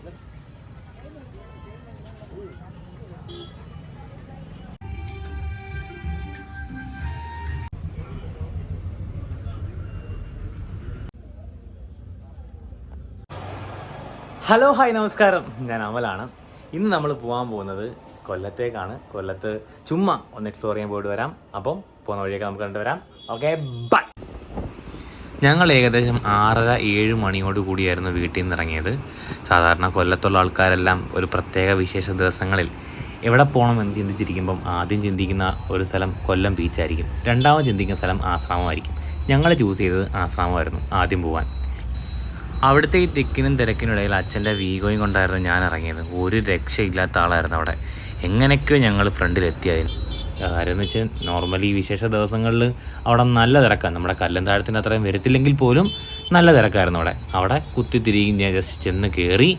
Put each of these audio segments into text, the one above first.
Hello hi നമസ്കാരം. ഞാൻ അമലാണ്. ഇന്ന് നമ്മൾ പോകാൻ പോകുന്നത് കൊല്ലത്തേക്കാണ്. കൊല്ലത്ത് ചുമ്മാ ഒന്ന് എക്സ്പ്ലോർ ചെയ്യാൻ പോയിട്ട് വരാം. അപ്പം പോകുന്ന വഴിയൊക്കെ നമുക്ക് കണ്ടുവരാം. ഓക്കെ ബൈ ഞങ്ങൾ ഏകദേശം ആറര ഏഴ് മണിയോട് കൂടിയായിരുന്നു വീട്ടിൽ നിന്ന് ഇറങ്ങിയത്. സാധാരണ കൊല്ലത്തുള്ള ആൾക്കാരെല്ലാം ഒരു പ്രത്യേക വിശേഷ ദിവസങ്ങളിൽ എവിടെ പോകണം എന്ന് ചിന്തിച്ചിരിക്കുമ്പം ആദ്യം ചിന്തിക്കുന്ന ഒരു സ്ഥലം കൊല്ലം ബീച്ചായിരിക്കും രണ്ടാമത് ചിന്തിക്കുന്ന സ്ഥലം ആശ്രമമായിരിക്കും. ഞങ്ങൾ ചൂസ് ചെയ്തത് ആശ്രമമായിരുന്നു ആദ്യം പോകാൻ അവിടുത്തെ ഈ തിക്കിനും തിരക്കിനും ഇടയിൽ അച്ഛന്റെ വീഗോയും കൊണ്ടായിരുന്നു ഞാൻ ഇറങ്ങിയത്. ഒരു രക്ഷയില്ലാത്ത ആളായിരുന്നു അവിടെ. എങ്ങനെയൊക്കെയോ ഞങ്ങൾ ഫ്രണ്ടിൽ എത്തിയതിന് കാര്യം എന്ന് വെച്ചാൽ നോർമലി വിശേഷ ദിവസങ്ങളിൽ അവിടെ നല്ല തിരക്കാണ്. നമ്മുടെ കല്ലും താഴത്തിന് അത്രയും വരത്തില്ലെങ്കിൽ പോലും നല്ല തിരക്കായിരുന്നു അവിടെ. അവിടെ കുത്തിത്തിരിയും ഞാൻ ജസ്റ്റ് ചെന്ന് കയറി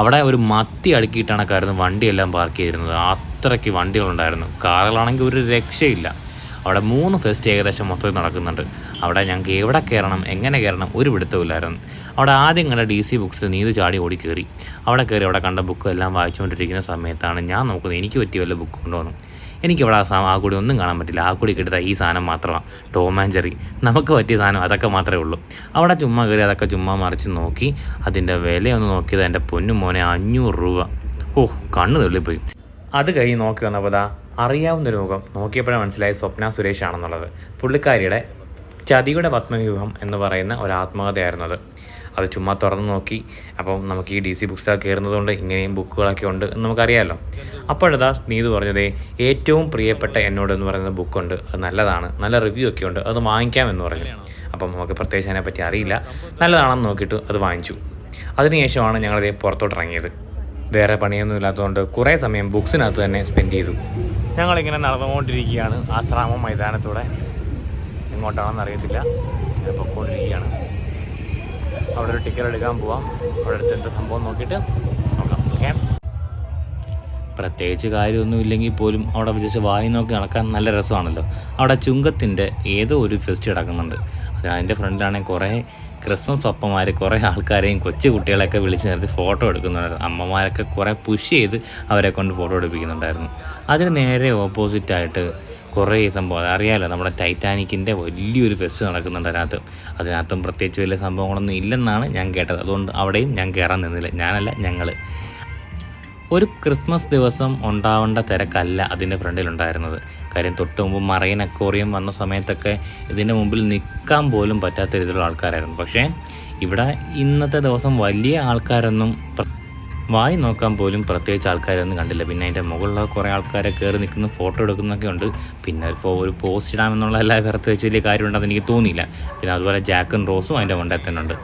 അവിടെ ഒരു മത്തി അടുക്കിയിട്ടാണ് കാരണം വണ്ടിയെല്ലാം പാർക്ക് ചെയ്തിരുന്നത്. അത്രയ്ക്ക് വണ്ടികളുണ്ടായിരുന്നു. കാറുകളാണെങ്കിൽ ഒരു രക്ഷയില്ല. അവിടെ മൂന്ന് ഫെസ്റ്റ് ഏകദേശം മൊത്തത്തിൽ നടക്കുന്നുണ്ട്. അവിടെ ഞങ്ങൾക്ക് എവിടെ കയറണം എങ്ങനെ കയറണം ഒരു പിടുത്തമില്ലായിരുന്നു അവിടെ ആദ്യം കണ്ട ഡി സി ബുക്സിൽ നീത് ചാടി ഓടി കയറി അവിടെ കയറി അവിടെ കണ്ട ബുക്ക് എല്ലാം വായിച്ചുകൊണ്ടിരിക്കുന്ന സമയത്താണ് ഞാൻ നോക്കുന്നത് എനിക്ക് പറ്റിയ വല്ല ബുക്ക് കൊണ്ടുവന്നു എനിക്കവിടെ ആ ആ കൂടി ഒന്നും കാണാൻ പറ്റില്ല. ആ കൂടി കിട്ടുന്ന ഈ സാധനം മാത്രമാണ് ടോം ആൻഡ് നമുക്ക് പറ്റിയ സാധനം അതൊക്കെ മാത്രമേ ഉള്ളൂ. അവിടെ ചുമ്മാ കയറി അതൊക്കെ ചുമ്മാ മറിച്ച് നോക്കി. അതിന്റെ വിലയൊന്ന് നോക്കിയത് എന്റെ പൊന്നു മോനെ അഞ്ഞൂറ് രൂപ. ഓഹ് കണ്ണ് തള്ളിപ്പോയി. അത് കഴിഞ്ഞ് നോക്കി വന്നപ്പോൾ ദാ അറിയാവുന്നൊരു മുഖം. നോക്കിയപ്പോഴേ മനസ്സിലായി സ്വപ്ന സുരേഷ് ആണെന്നുള്ളത് പുള്ളിക്കാരിയുടെ ചതിയുടെ പത്മവ്യൂഹം എന്ന് പറയുന്ന ഒരു ആത്മകഥയായിരുന്നു അത് ചുമ്മാ തുറന്ന് നോക്കി. അപ്പം നമുക്ക് ഈ ഡി സി ബുക്സൊക്കെ കയറുന്നതുകൊണ്ട് ഇങ്ങനെയും ബുക്കുകളൊക്കെ ഉണ്ട് എന്ന് നമുക്കറിയാമല്ലോ അപ്പോഴതാ നീതു പറഞ്ഞതേ ഏറ്റവും പ്രിയപ്പെട്ട എന്നോട് എന്ന് പറയുന്ന ബുക്കുണ്ട്. അത് നല്ലതാണ്. നല്ല റിവ്യൂ ഒക്കെ ഉണ്ട്. അത് വാങ്ങിക്കാം എന്ന് പറഞ്ഞു. അപ്പം നമുക്ക് പ്രത്യേകിച്ച് അതിനെപ്പറ്റി അറിയില്ല. നല്ലതാണെന്ന് നോക്കിയിട്ട് അത് വാങ്ങിച്ചു. അതിനുശേഷമാണ് ഞങ്ങളിതേ പുറത്തോട്ട് ഇറങ്ങിയത് വേറെ പണിയൊന്നും ഇല്ലാത്തതുകൊണ്ട് കുറേ സമയം ബുക്സിനകത്ത് തന്നെ സ്പെൻഡ് ചെയ്തു. ഞങ്ങളിങ്ങനെ നടന്നുകൊണ്ടിരിക്കുകയാണ് ആശ്രാമം മൈതാനത്തൂടെ. എങ്ങോട്ടാണെന്ന് അറിയത്തില്ല. പൊക്കോണ്ടിരിക്കുകയാണ്. അവിടെ ഒരു ടിക്കറ്റ് എടുക്കാൻ പോവാം. അവിടെ അടുത്ത് എന്താ സംഭവം നോക്കിയിട്ട് നോക്കാം. ഓക്കെ പ്രത്യേകിച്ച് കാര്യമൊന്നും ഇല്ലെങ്കിൽ പോലും അവിടെ വിചാരിച്ച് വായി നോക്കി നടക്കാൻ നല്ല രസമാണല്ലോ. അവിടെ ചുങ്കത്തിന്റെ ഏതോ ഒരു ഫെസ്റ്റ് നടക്കുന്നുണ്ട്. അത് അതിന്റെ ഫ്രണ്ടിലാണെങ്കിൽ കുറേ ക്രിസ്മസ് പപ്പന്മാർ കുറേ ആൾക്കാരെയും കൊച്ചു കുട്ടികളെയൊക്കെ വിളിച്ച് നിർത്തി ഫോട്ടോ എടുക്കുന്നുണ്ടായിരുന്നു. അമ്മമാരൊക്കെ കുറേ പുഷ് ചെയ്ത് അവരെ കൊണ്ട് ഫോട്ടോ എടുപ്പിക്കുന്നുണ്ടായിരുന്നു. അതിന് നേരെ ഓപ്പോസിറ്റായിട്ട് കുറേ സംഭവം. അറിയാമല്ലോ നമ്മുടെ ടൈറ്റാനിക്കിന്റെ വലിയൊരു ഫെസ്റ്റ് നടക്കുന്നുണ്ട് അതിനകത്ത്. അതിനകത്തും പ്രത്യേകിച്ച് വലിയ സംഭവങ്ങളൊന്നും ഇല്ലെന്നാണ് ഞാൻ കേട്ടത്. അതുകൊണ്ട് അവിടെയും ഞാൻ കയറാൻ നിന്നില്ല. ഞാനല്ല ഞങ്ങൾ ഒരു ക്രിസ്മസ് ദിവസം ഉണ്ടാവേണ്ട തിരക്കല്ല അതിന്റെ ഫ്രണ്ടിലുണ്ടായിരുന്നത്. കാര്യം തൊട്ട് മുമ്പ് മറൈൻ അക്വോറിയം വന്ന സമയത്തൊക്കെ ഇതിന്റെ മുമ്പിൽ നിൽക്കാൻ പോലും പറ്റാത്ത രീതിയിലുള്ള ആൾക്കാരായിരുന്നു. പക്ഷേ ഇവിടെ ഇന്നത്തെ ദിവസം വലിയ ആൾക്കാരൊന്നും വായി നോക്കാൻ പോലും പ്രത്യേകിച്ച് ആൾക്കാരൊന്നും കണ്ടില്ല. പിന്നെ അതിന്റെ മുകളിലുള്ള കുറേ ആൾക്കാരെ കയറി നിൽക്കുന്ന ഫോട്ടോ എടുക്കുന്നൊക്കെ ഉണ്ട്. പിന്നെ ഇപ്പോൾ ഒരു പോസ്റ്റ് ഇടാമെന്നുള്ള എല്ലാ വെച്ച് വലിയ കാര്യമുണ്ടെന്ന് എനിക്ക് തോന്നിയില്ല. പിന്നെ അതുപോലെ ജാക്കും റോസും അതിന്റെ മുണ്ടേ തന്നെ ഉണ്ട്.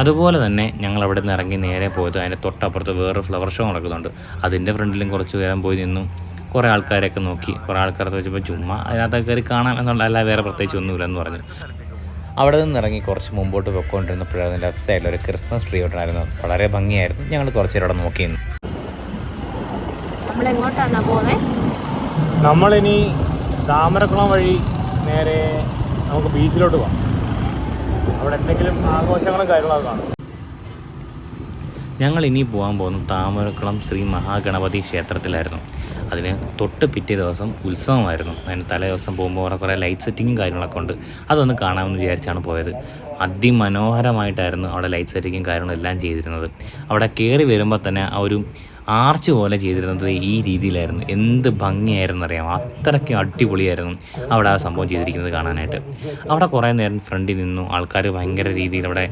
അതുപോലെ തന്നെ ഞങ്ങൾ അവിടെ നിന്ന് ഇറങ്ങി നേരെ പോയത് അതിന്റെ തൊട്ടപ്പുറത്ത് വേറൊരു ഫ്ലവർ ഷോ നടക്കുന്നുണ്ട്. അതിന്റെ ഫ്രണ്ടിലും കുറച്ച് നേരം പോയി നിന്നു. കുറേ ആൾക്കാരെയൊക്കെ നോക്കി. കുറേ ആൾക്കാരത്ത് വെച്ചപ്പോൾ ചുമ്മാ അതിനകത്ത് കയറി കാണാം എന്നുള്ള അല്ല വേറെ പ്രത്യേകിച്ച് ഒന്നുമില്ലെന്ന് പറഞ്ഞു. അവിടെ നിന്ന് ഇറങ്ങി കുറച്ച് മുമ്പോട്ട് പൊയ്ക്കൊണ്ടിരുന്നപ്പോഴാണ് ലെഫ്റ്റ് സൈഡിൽ ഒരു ക്രിസ്മസ് ട്രീ ഉണ്ടായിരുന്നു. വളരെ ഭംഗിയായിരുന്നു. ഞങ്ങൾ കുറച്ച് നേരം അവിടെ നോക്കി പോകുന്നത് നമ്മളിനി താമരക്കുളം വഴി നേരെ നമുക്ക് ബീച്ചിലോട്ട് പോകാം അവിടെ എന്തെങ്കിലും ആഘോഷങ്ങളും കാര്യങ്ങളൊക്കെ കാണും. ഞങ്ങൾ ഇനി പോകാൻ പോകുന്നത് താമരക്കുളം ശ്രീ മഹാഗണപതി ക്ഷേത്രത്തിലായിരുന്നു. അതിന് തൊട്ട് പിറ്റേ ദിവസം ഉത്സവമായിരുന്നു. അതിന് തലേ ദിവസം പോകുമ്പോൾ അവിടെ കുറേ ലൈറ്റ് സെറ്റിങ്ങും കാര്യങ്ങളൊക്കെ ഉണ്ട്. അതൊന്ന് കാണാമെന്ന് വിചാരിച്ചാണ് പോയത്. അതിമനോഹരമായിട്ടായിരുന്നു അവിടെ ലൈറ്റ് സെറ്റിങ്ങും കാര്യങ്ങളും എല്ലാം ചെയ്തിരുന്നത്. അവിടെ കയറി വരുമ്പോൾ തന്നെ ആ ഒരു ആർച്ച് പോലെ ചെയ്തിരുന്നത് ഈ രീതിയിലായിരുന്നു. എന്ത് ഭംഗിയായിരുന്നു അറിയാം അത്രയ്ക്ക് അടിപൊളിയായിരുന്നു അവിടെ ആ സംഭവം ചെയ്തിരിക്കുന്നത് കാണാനായിട്ട്. അവിടെ കുറേ നേരം ഫ്രണ്ടിൽ നിന്നു ആൾക്കാർ ഭയങ്കര രീതിയിൽ അവിടെ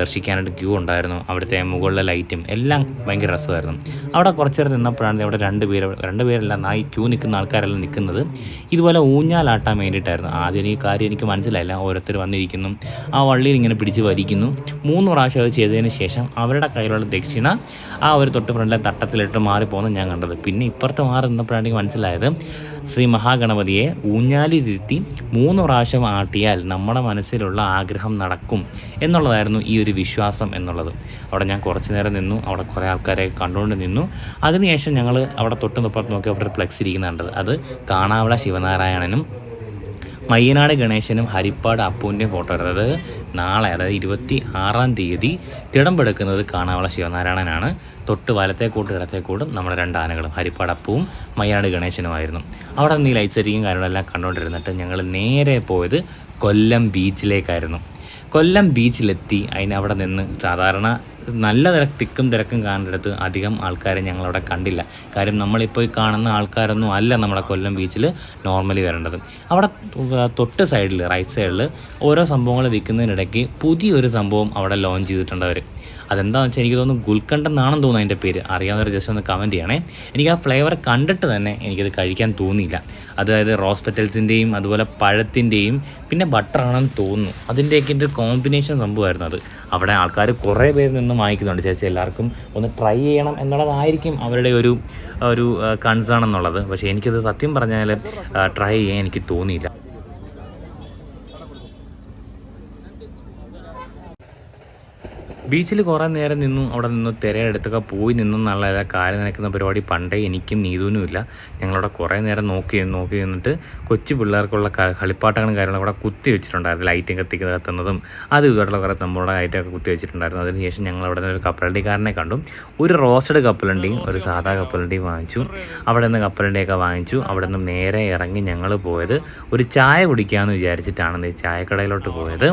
ദർശിക്കാനായിട്ട് ക്യൂ ഉണ്ടായിരുന്നു. അവിടുത്തെ മുകളിലെ ലൈറ്റും എല്ലാം ഭയങ്കര രസമായിരുന്നു. അവിടെ കുറച്ച് നേരം നിന്നപ്പോഴാണ് അവിടെ രണ്ട് പേര് രണ്ട് പേരല്ല ആ ക്യൂ നിൽക്കുന്ന ആൾക്കാരെല്ലാം നിൽക്കുന്നത്. ഇതുപോലെ ഊഞ്ഞാലാട്ടാൻ വേണ്ടിയിട്ടായിരുന്നു. ആദ്യം ഈ കാര്യം എനിക്ക് മനസ്സിലായില്ല. ഓരോരുത്തർ വന്നിരിക്കുന്നു. ആ വള്ളിയിൽ ഇങ്ങനെ പിടിച്ച് വരിക്കുന്നു മൂന്ന് പ്രാവശ്യം അത് ചെയ്തതിന് ശേഷം അവരുടെ കയ്യിലുള്ള ദക്ഷിണ ആ ഒരു തൊട്ട് ഫ്രണ്ടിലെ തട്ടത്തിലിട്ട് മാറിപ്പോകുന്നത് ഞാൻ കണ്ടത്. പിന്നെ ഇപ്പുറത്ത് മാറി നിന്നപ്പോഴാണ് എനിക്ക് മനസ്സിലായത് ശ്രീ മഹാഗണപതിയെ ഊഞ്ഞാലിരുത്തി മൂന്ന് പ്രാവശ്യം ആട്ടിയാൽ നമ്മുടെ മനസ്സിലുള്ള ആഗ്രഹം നടക്കും എന്നുള്ളതായിരുന്നു ഈ ഒരു വിശ്വാസം എന്നുള്ളത്. അവിടെ ഞാൻ കുറച്ച് നേരം നിന്നു. അവിടെ കുറേ ആൾക്കാരെ കണ്ടുകൊണ്ട് നിന്നു. അതിനുശേഷം ഞങ്ങൾ അവിടെ തൊട്ട് നിപ്പുറത്ത് നോക്കി അവിടെ ഫ്ലെക്സ് ഇരിക്കുന്നുണ്ട്. അത് കാണാവിള ശിവനാരായണനും മയ്യനാട് ഗണേശനും ഹരിപ്പാട് അപ്പുവിന്റെയും ഫോട്ടോ എടുത്തത് നാളെ അതായത് ഇരുപത്തി ആറാം തീയതി തിടമ്പെടുക്കുന്നത് കാണാവള ശിവനാരായണനാണ്. തൊട്ട് വലത്തേക്കൂട്ട് ഇടത്തേക്കൂട്ടും നമ്മുടെ രണ്ട് ആനകളും ഹരിപ്പാട് അപ്പവും മയ്യനാട് ഗണേശനുമായിരുന്നു. അവിടെ നിന്ന് ഈ ലൈറ്റ് സെറ്റിങ്ങും കാര്യങ്ങളെല്ലാം കണ്ടുകൊണ്ടിരുന്നിട്ട് ഞങ്ങൾ നേരെ പോയത് കൊല്ലം ബീച്ചിലേക്കായിരുന്നു കൊല്ലം ബീച്ചിലെത്തി അതിന് അവിടെ നിന്ന് സാധാരണ നല്ല തിരക്ക് തിക്കും തിരക്കും കാണുന്നിടത്ത് അധികം ആൾക്കാരെ ഞങ്ങളവിടെ കണ്ടില്ല. കാര്യം നമ്മളിപ്പോൾ കാണുന്ന ആൾക്കാരൊന്നും അല്ല നമ്മുടെ കൊല്ലം ബീച്ചിൽ നോർമലി വരേണ്ടത്. അവിടെ തൊട്ട് സൈഡിൽ റൈറ്റ് സൈഡിൽ ഓരോ സംഭവങ്ങൾ വിൽക്കുന്നതിനിടയ്ക്ക് പുതിയൊരു സംഭവം അവിടെ ലോഞ്ച് ചെയ്തിട്ടുണ്ട് അവർ അതെന്താണെന്ന് വെച്ചാൽ എനിക്ക് തോന്നുന്നു ഗുൽക്കണ്ട് എന്നാണെന്ന് തോന്നുന്നു അതിന്റെ പേര്. അറിയാവുന്നവർ ജസ്റ്റ് ഒന്ന് കമന്റ് ചെയ്യണേ. എനിക്ക് ആ ഫ്ലേവർ കണ്ടിട്ട് തന്നെ എനിക്കത് കഴിക്കാൻ തോന്നിയില്ല. അതായത് റോസ് പെറ്റൽസിന്റെയും അതുപോലെ പഴത്തിന്റെയും പിന്നെ ബട്ടറാണെന്ന് തോന്നുന്നു. അതിന്റെയൊക്കെ ഒരു കോമ്പിനേഷൻ സംഭവമായിരുന്നു അത്. അവിടെ ആൾക്കാർ കുറേ പേര് നിന്ന് വാങ്ങിക്കുന്നുണ്ട്. ചേച്ചി എല്ലാവർക്കും ഒന്ന് ട്രൈ ചെയ്യണം എന്നുള്ളതായിരിക്കും അവരുടെ ഒരു ഒരു കൺസേൺ എന്നുള്ളത്. പക്ഷേ എനിക്കത് സത്യം പറഞ്ഞാൽ ട്രൈ ചെയ്യാൻ എനിക്ക് തോന്നിയില്ല. ബീച്ചിൽ കുറേ നേരം നിന്നു അവിടെ നിന്ന് തിരയെടുത്തൊക്കെ പോയി നിന്നും നല്ല കാൽ നനയ്ക്കുന്ന പരിപാടി പണ്ടേ എനിക്കും നീതുവിനും ഇല്ല. ഞങ്ങളവിടെ കുറേ നേരം നോക്കി നോക്കി നിന്നിട്ട് കൊച്ചു പിള്ളേർക്കുള്ള കളിപ്പാട്ടങ്ങളും കാര്യങ്ങളും അവിടെ കുത്തി വെച്ചിട്ടുണ്ടായിരുന്നു. ലൈറ്റും കത്തി കത്തുന്നതും അത് ഇതുമായിട്ടുള്ള കുറേ നമ്മുടെ ലൈറ്റൊക്കെ കുത്തി വെച്ചിട്ടുണ്ടായിരുന്നു. അതിനുശേഷം ഞങ്ങൾ അവിടെ നിന്ന് ഒരു കപ്പലണ്ടിക്കാരനെ കണ്ടു. ഒരു റോസ്റ്റഡ് കപ്പലണ്ടിയും ഒരു സാധാ കപ്പലണ്ടിയും വാങ്ങിച്ചു. അവിടെ നിന്ന് കപ്പലണ്ടിയൊക്കെ വാങ്ങിച്ചു. അവിടെ നിന്ന് നേരെ ഇറങ്ങി ഞങ്ങൾ പോയത് ഒരു ചായ കുടിക്കാമെന്ന് വിചാരിച്ചിട്ടാണ് ചായക്കടയിലോട്ട് പോയത്.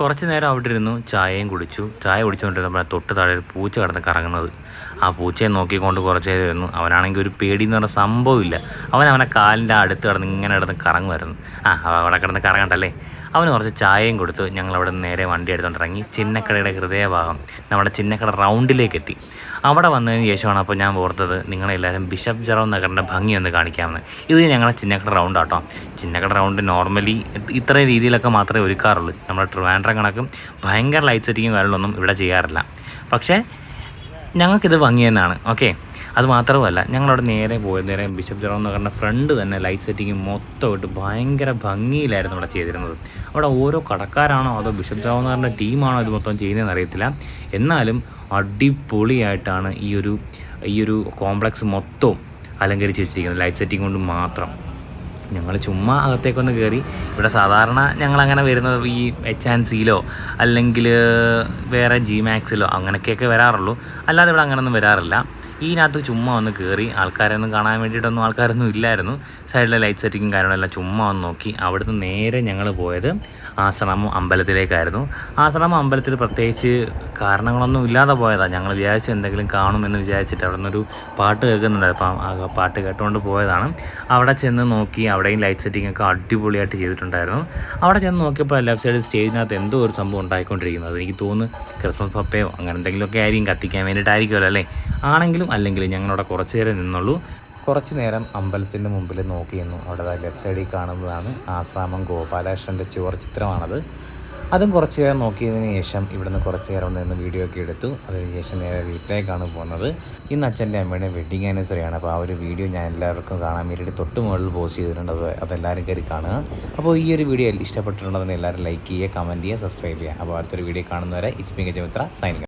കുറച്ച് നേരം അവിടെ ഇരുന്നു ചായയും കുടിച്ചു. ചായ കുടിച്ചുകൊണ്ടിരുന്നപ്പോൾ തൊട്ട് താഴെ ഒരു പൂച്ച കിടന്ന് കറങ്ങുന്നത്. ആ പൂച്ചയെ നോക്കിക്കൊണ്ട് കുറച്ച് നേരം ഇരുന്നു. അവനാണെങ്കിൽ ഒരു പേടി എന്ന് പറഞ്ഞ സംഭവമില്ല. അവൻ അവനെ കാലിന്റെ അടുത്ത് കിടന്ന് ഇങ്ങനെ കിടന്ന് കറങ്ങുമായിരുന്നു. ആ അവിടെ കിടന്ന് കറങ്ങണ്ടല്ലേ? അവന് കുറച്ച് ചായയും കൊടുത്തു. ഞങ്ങൾ അവിടെ നിന്ന് നേരെ വണ്ടി എടുത്തുകൊണ്ട് ഇറങ്ങി ചിന്നക്കടയുടെ ഹൃദയഭാഗം നമ്മുടെ ചിന്നക്കട റൗണ്ടിലേക്ക് എത്തി അവിടെ വന്നതിന് ശേഷമാണ് അപ്പോൾ ഞാൻ ഓർത്തത് നിങ്ങളെല്ലാവരും ബിഷപ്പ് ജെറോ നഗറിന്റെ ഭംഗി ഒന്ന് കാണിക്കാമെന്ന്. ഇത് ഞങ്ങളുടെ ചിന്നക്കട റൗണ്ട് ആട്ടോ. ചിന്നക്കട റൗണ്ട് നോർമലി ഇത്രയും രീതിയിലൊക്കെ മാത്രമേ ഒരുക്കാറുള്ളൂ. നമ്മുടെ ട്രിവാൻഡ്രം കണക്കും ഭയങ്കര ലൈറ്റ് സെറ്റിങ്ങും കാര്യങ്ങളൊന്നും ഇവിടെ ചെയ്യാറില്ല. പക്ഷേ ഞങ്ങൾക്കിത് ഭംഗി തന്നെയാണ്. ഓക്കെ അത് മാത്രമല്ല ഞങ്ങളവിടെ നേരെ പോയത് നേരെ ബിഷപ്പ് ജെറോ നഗറിന്റെ ഫ്രണ്ട് തന്നെ ലൈറ്റ് സെറ്റിങ് മൊത്തമായിട്ട് ഭയങ്കര ഭംഗിയിലായിരുന്നു അവിടെ ചെയ്തിരുന്നത്. അവിടെ ഓരോ കടക്കാരാണോ അതോ ബിഷപ്പ് ജെറോ നഗറിന്റെ ടീമാണോ ഇത് മൊത്തം ചെയ്യുന്നതെന്ന് അറിയത്തില്ല. എന്നാലും അടിപൊളിയായിട്ടാണ് ഈ ഒരു ഈ ഒരു കോംപ്ലക്സ് മൊത്തവും അലങ്കരിച്ച് വെച്ചിരിക്കുന്നത് ലൈറ്റ് സെറ്റിംഗ് കൊണ്ട് മാത്രം. ഞങ്ങൾ ചുമ്മാ അകത്തേക്കൊന്ന് കയറി ഇവിടെ സാധാരണ ഞങ്ങൾ അങ്ങനെ വരുന്നത് ഈ എച്ച് ആൻഡ് സിയിലോ അല്ലെങ്കിൽ വേറെ ജി മാക്സിലോ അങ്ങനെയൊക്കെയൊക്കെ വരാറുള്ളൂ. അല്ലാതെ ഇവിടെ അങ്ങനെയൊന്നും വരാറില്ല. ഇതിനകത്ത് ചുമ്മാ ഒന്ന് കയറി ആൾക്കാരൊന്നും കാണാൻ വേണ്ടിയിട്ടൊന്നും ആൾക്കാരൊന്നും ഇല്ലായിരുന്നു. സൈഡിലെ ലൈറ്റ് സെറ്റിങ്ങും കാര്യങ്ങളെല്ലാം ചുമ്മാ ഒന്ന് നോക്കി അവിടുന്ന് നേരെ ഞങ്ങൾ പോയത് ആശ്രമം അമ്പലത്തിലേക്കായിരുന്നു. ആശ്രമം അമ്പലത്തിൽ പ്രത്യേകിച്ച് കാരണങ്ങളൊന്നും ഇല്ലാതെ പോയതാണ് ഞങ്ങൾ വിചാരിച്ചു എന്തെങ്കിലും കാണുമെന്ന് വിചാരിച്ചിട്ട് അവിടെ നിന്നൊരു പാട്ട് കേൾക്കുന്നുണ്ട്. അപ്പം ആ പാട്ട് കേട്ടുകൊണ്ട് പോയതാണ്. അവിടെ ചെന്ന് നോക്കി അവിടെയും ലൈറ്റ് സെറ്റിംഗ് ഒക്കെ അടിപൊളിയായിട്ട് ചെയ്തിട്ടുണ്ടായിരുന്നു. അവിടെ ചെന്ന് നോക്കിയപ്പോൾ ലെഫ്റ്റ് സൈഡ് സ്റ്റേജിനകത്ത് എന്തോ ഒരു സംഭവം ഉണ്ടായിക്കൊണ്ടിരിക്കുന്നത്. എനിക്ക് തോന്നുന്നു ക്രിസ്മസ് പപ്പയോ അങ്ങനെ എന്തെങ്കിലുമൊക്കെ ആയിരിക്കും. കത്തിക്കാൻ വേണ്ടിയിട്ടായിരിക്കുമല്ലോ അല്ലേ? ആണെങ്കിലും അല്ലെങ്കിലും ഞങ്ങളവിടെ കുറച്ച് നേരം നിന്നുള്ളൂ. കുറച്ച് നേരം അമ്പലത്തിന്റെ മുമ്പിൽ നോക്കിയിരുന്നു. അവിടെ ലെഫ്റ്റ് സൈഡിൽ കാണുന്നതാണ് ആശ്രാമം ഗോപാലകൃഷ്ണന്റെ ചുവർ ചിത്രമാണത്. അതും കുറച്ച് നേരം നോക്കിയതിന് ശേഷം ഇവിടുന്ന് കുറച്ച് നേരം ഒന്ന് നിന്ന് വീഡിയോ ഒക്കെ എടുത്തു. അതിനുശേഷം നേരെ വീട്ടിലേക്കാണ് പോകുന്നത്. ഇന്ന് അച്ഛന്റെ അമ്മയുടെ വെഡിങ് ആനിവേഴ്സറിയാണ് അപ്പോൾ ആ ഒരു വീഡിയോ ഞാൻ എല്ലാവർക്കും കാണാൻ വേണ്ടിയിട്ട് തൊട്ട് മുകളിൽ പോസ്റ്റ് ചെയ്തിട്ടുണ്ട്. അത് അതെല്ലാവരും കയറി കാണുക. അപ്പോൾ ഈ ഒരു വീഡിയോ ഇഷ്ടപ്പെട്ടിട്ടുണ്ടെന്ന് എല്ലാവരും ലൈക്ക് ചെയ്യുക കമന്റ് ചെയ്യുക സബ്സ്ക്രൈബ് ചെയ്യുക. അപ്പോൾ അടുത്തൊരു വീഡിയോ കാണുന്നവരെ ഇസ്മിക ചമിത്ര സൈനിക